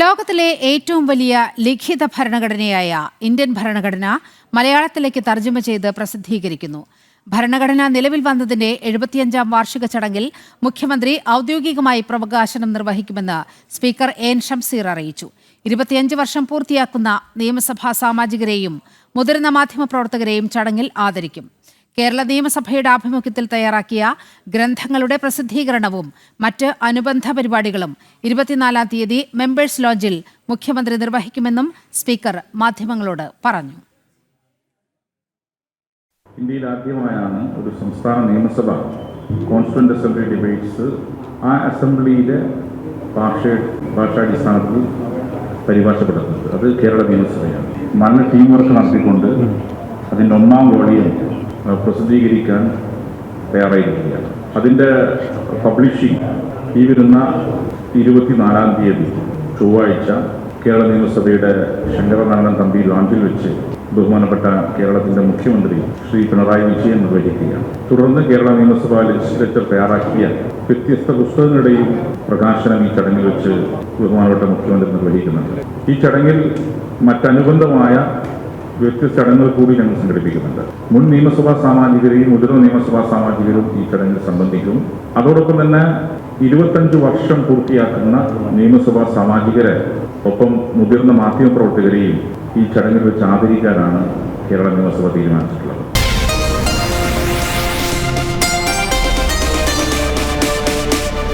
ലോകത്തിലെ ഏറ്റവും വലിയ ലിഖിത ഭരണഘടനയായ ഇന്ത്യൻ ഭരണഘടന മലയാളത്തിലേക്ക് തർജമ ചെയ്ത് പ്രസിദ്ധീകരിക്കുന്നു. ഭരണഘടന നിലവിൽ വന്നതിന്റെ എഴുപത്തിയഞ്ചാം വാർഷിക ചടങ്ങിൽ മുഖ്യമന്ത്രി ഔദ്യോഗികമായി പ്രകാശനം നിർവഹിക്കുമെന്ന് സ്പീക്കർ എൻ ഷംസീർ അറിയിച്ചു. ഇരുപത്തിയഞ്ച് വർഷം പൂർത്തിയാക്കുന്ന നിയമസഭാ സാമാജികരെയും മുതിർന്ന മാധ്യമപ്രവർത്തകരെയും ചടങ്ങിൽ ആദരിക്കും. കേരള നിയമസഭയുടെ ആഭിമുഖ്യത്തിൽ തയ്യാറാക്കിയ ഗ്രന്ഥങ്ങളുടെ പ്രസിദ്ധീകരണവും മറ്റ് അനുബന്ധ പരിപാടികളും ഇരുപത്തിനാലാം തീയതി മെമ്പേഴ്സ് ലോഞ്ചിൽ മുഖ്യമന്ത്രി നിർവഹിക്കുമെന്നും സ്പീക്കർ മാധ്യമങ്ങളോട് പറഞ്ഞു. ഇന്ത്യയിൽ ആദ്യമായാണ് ഒരു സംസ്ഥാന നിയമസഭ കോൺസ്റ്റന്റ് അസംബ്ലി ഡിബേറ്റ്സ് ആ അസംബ്ലിയിലെ ഭാഷ ഭാഷാടിസ്ഥാനത്തിൽ പരിഭാഷപ്പെടുത്തുന്നത്. അത് കേരള നിയമസഭയാണ്. നല്ല ടീം വർക്ക് നടത്തിക്കൊണ്ട് അതിന്റെ ഒന്നാം വോളിയം പ്രസിദ്ധീകരിക്കാൻ തയ്യാറായിരിക്കുകയാണ്. അതിന്റെ പബ്ലിഷിംഗ് ഈ വരുന്ന ഇരുപത്തിനാലാം തീയതി ചൊവ്വാഴ്ച കേരള നിയമസഭയുടെ ശങ്കരനാരായണൻ തമ്പി ലോഞ്ചിൽ വെച്ച് ബഹുമാനപ്പെട്ട കേരളത്തിന്റെ മുഖ്യമന്ത്രി ശ്രീ പിണറായി വിജയൻ നിർവഹിക്കുകയാണ്. തുടർന്ന് കേരള നിയമസഭാ ലെജിസ്ലേച്ചർ തയ്യാറാക്കിയ വ്യത്യസ്ത പുസ്തകങ്ങളുടെയും പ്രകാശനം ഈ ചടങ്ങിൽ വെച്ച് ബഹുമാനപ്പെട്ട മുഖ്യമന്ത്രി നിർവഹിക്കുന്നുണ്ട്. ഈ ചടങ്ങിൽ മറ്റനുബന്ധമായ ചടങ്ങുകൾ കൂടി ഞങ്ങൾ സംഘടിപ്പിക്കുന്നുണ്ട്. മുൻ നിയമസഭാ സാമാജികരെയും മുതിർന്ന നിയമസഭാ സാമാജികരും ഈ ചടങ്ങിൽ സംബന്ധിക്കും. അതോടൊപ്പം തന്നെ ഇരുപത്തഞ്ച് വർഷം പൂർത്തിയാക്കുന്ന നിയമസഭാ സാമാജികരെ ഒപ്പം മുതിർന്ന മാധ്യമപ്രവർത്തകരെയും ഈ ചടങ്ങിൽ വെച്ച് ആദരിക്കാനാണ് കേരള നിയമസഭ തീരുമാനിച്ചിട്ടുള്ളത്.